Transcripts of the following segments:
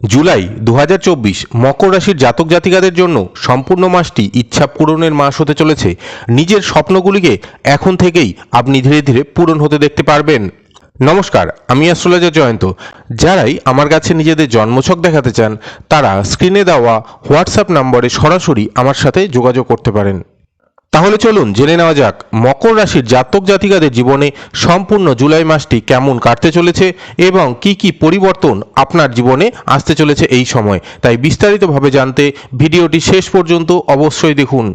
জুলাই দু হাজার চব্বিশ মকর রাশির জাতক জাতিকাদের জন্য সম্পূর্ণ মাসটি ইচ্ছা পূরণের মাস হতে চলেছে। নিজের স্বপ্নগুলিকে এখন থেকেই আপনি ধীরে ধীরে পূরণ হতে দেখতে পারবেন। নমস্কার, আমি অ্যাস্ট্রোলজার জয়ন্ত। যারাই আমার কাছে নিজেদের জন্মছক দেখাতে চান, তারা স্ক্রিনে দেওয়া হোয়াটসঅ্যাপ নম্বরে সরাসরি আমার সাথে যোগাযোগ করতে পারেন। তাহলে চলুন জেনে নেওয়া যাক, মকর রাশির জাতক জাতিকাদের জীবনে সম্পূর্ণ জুলাই মাসটি কেমন কাটতে চলেছে এবং কি কি পরিবর্তন আপনার জীবনে আসতে চলেছে এই সময়। তাই বিস্তারিতভাবে জানতে ভিডিওটি শেষ পর্যন্ত অবশ্যই দেখুন।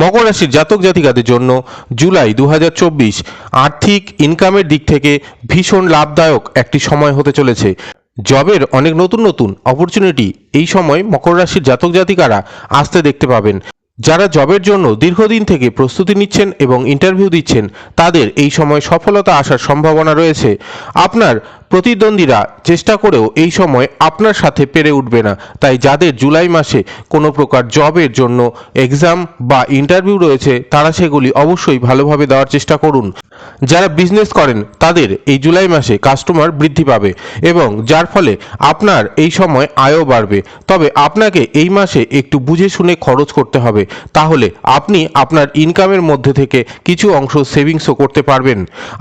মকর রাশির জাতক জাতিকাদের জন্য জুলাই দু হাজার চব্বিশ আর্থিক ইনকামের দিক থেকে ভীষণ লাভদায়ক একটি সময় হতে চলেছে। জবের অনেক নতুন নতুন অপরচুনিটি এই সময় মকর রাশির জাতক জাতিকারা আসতে দেখতে পাবেন। যারা জবের জন্য দীর্ঘদিন থেকে প্রস্তুতি নিচ্ছেন এবং ইন্টারভিউ দিচ্ছেন, তাদের এই সময় সফলতা আসার সম্ভাবনা রয়েছে। আপনার প্রতিদ্বন্দ্বীরা চেষ্টা করেও এই সময় আপনার সাথে পেরে উঠবে না। তাই যাদের জুলাই মাসে কোনো প্রকার জবের জন্য এক্সাম বা ইন্টারভিউ রয়েছে, তারা সেগুলি অবশ্যই ভালোভাবে দেওয়ার চেষ্টা করুন। যারা বিজনেস করেন, তাদের এই জুলাই মাসে কাস্টমার বৃদ্ধি পাবে এবং যার ফলে আপনার এই সময় আয়ও বাড়বে। তবে আপনাকে এই মাসে একটু বুঝে শুনে খরচ করতে হবে। তাহলে আপনি আপনার ইনকামের মধ্যে থেকে কিছু অংশ সেভিংসও করতে পারবেন।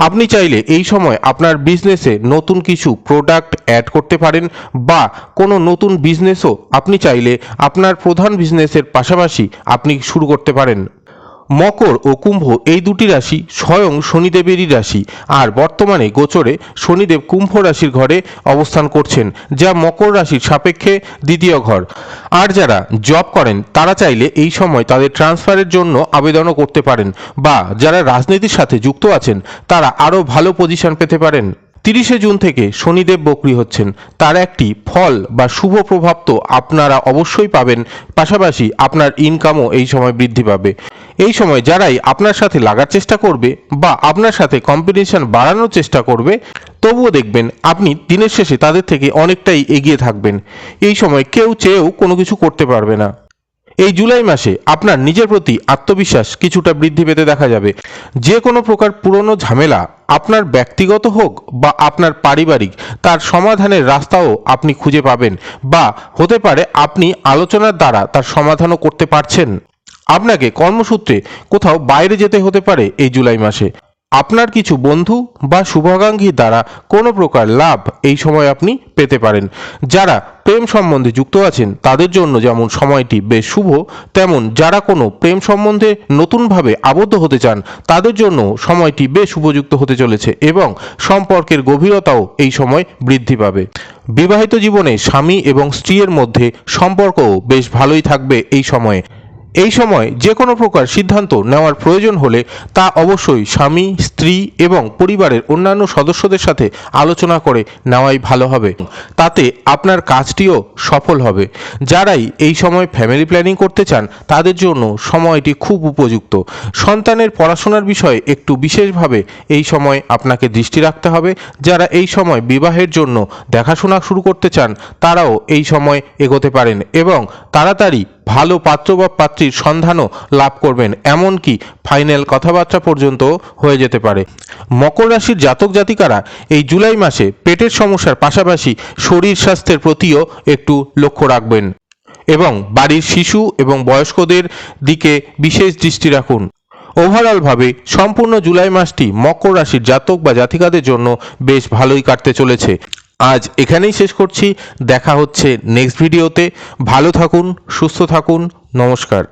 আপনি চাইলে এই সময় আপনার বিজনেসে নতুন কিছু প্রোডাক্ট অ্যাড করতে পারেন বা কোনো নতুন বিজনেসও আপনি চাইলে আপনার প্রধান বিজনেসের পাশাপাশি আপনি শুরু করতে পারেন। মকর ও কুম্ভ এই দুটি রাশি স্বয়ং শনিদেবেরই রাশি। আর বর্তমানে গোচরে শনিদেব কুম্ভ রাশির ঘরে অবস্থান করছেন, যা মকর রাশির সাপেক্ষে দ্বিতীয় ঘর। আর যারা জব করেন, তারা চাইলে এই সময় তাদের ট্রান্সফারের জন্য আবেদনও করতে পারেন, বা যারা রাজনীতির সাথে যুক্ত আছেন, তারা আরও ভালো পজিশন পেতে পারেন। তিরিশে জুন থেকে শনিদেব বকরি হচ্ছেন। তার একটি ফল বা শুভ প্রভাব তো আপনারা অবশ্যই পাবেন, পাশাপাশি আপনার ইনকামও এই সময় বৃদ্ধি পাবে। এই সময় যারাই আপনার সাথে লাগার চেষ্টা করবে বা আপনার সাথে কম্পিটিশন বাড়ানোর চেষ্টা করবে, তবুও দেখবেন আপনি দিনের শেষে তাদের থেকে অনেকটাই এগিয়ে থাকবেন। এই সময় কেউ চেয়েও কোনো কিছু করতে পারবে না। এই জুলাই মাসে আপনার নিজের প্রতি আত্মবিশ্বাস কিছুটা বৃদ্ধি পেতে দেখা যাবে। যে কোনো প্রকার পুরনো ঝামেলা আপনার ব্যক্তিগত হোক বা আপনার পারিবারিক, তার সমাধানের রাস্তাও আপনি খুঁজে পাবেন বা হতে পারে আপনি আলোচনার দ্বারা তার সমাধানও করতে পারছেন। আপনাকে কর্মসূত্রে কোথাও বাইরে যেতে হতে পারে এই জুলাই মাসে। আপনার কিছু বন্ধু বা শুভাকাঙ্ক্ষী দ্বারা কোনো প্রকার লাভ এই সময় আপনি পেতে পারেন। যারা প্রেম সম্বন্ধে যুক্ত আছেন, তাদের জন্য যেমন সময়টি বেশ শুভ, তেমন যারা কোনো প্রেম সম্বন্ধে নতুনভাবে আবদ্ধ হতে চান, তাদের জন্য সময়টি বেশ উপযুক্ত হতে চলেছে এবং সম্পর্কের গভীরতাও এই সময় বৃদ্ধি পাবে। বিবাহিত জীবনে স্বামী এবং স্ত্রীর মধ্যে সম্পর্কও বেশ ভালোই থাকবে এই সময়ে। এই সময় যে কোনো প্রকার সিদ্ধান্ত নেওয়ার প্রয়োজন হলে তা অবশ্যই স্বামী, স্ত্রী এবং পরিবারের অন্যান্য সদস্যদের সাথে আলোচনা করে নেওয়াই ভালো হবে। তাতে আপনার কাজটিও সফল হবে। যারাই এই সময় ফ্যামিলি প্ল্যানিং করতে চান, তাদের জন্য সময়টি খুব উপযুক্ত। সন্তানের পড়াশোনার বিষয়ে একটু বিশেষভাবে এই সময় আপনাকে দৃষ্টি রাখতে হবে। যারা এই সময় বিবাহের জন্য দেখাশোনা শুরু করতে চান, তারাও এই সময় এগোতে পারেন এবং তাড়াতাড়ি ভালো পাত্র বা পাত্রীর সন্ধানও লাভ করবেন, এমনকি ফাইনাল কথাবার্তা পর্যন্ত হয়ে যেতে পারে। মকর রাশির জাতক জাতিকারা এই জুলাই মাসে পেটের সমস্যার পাশাপাশি শরীর স্বাস্থ্যের প্রতিও একটু লক্ষ্য রাখবেন এবং বাড়ির শিশু এবং বয়স্কদের দিকে বিশেষ দৃষ্টি রাখুন। ওভারঅলভাবে সম্পূর্ণ জুলাই মাসটি মকর রাশির জাতক বা জাতিকাদের জন্য বেশ ভালোই কাটতে চলেছে। আজ এখানেই শেষ করছি। দেখা হচ্ছে নেক্সট ভিডিওতে ভালো থাকুন সুস্থ থাকুন। নমস্কার।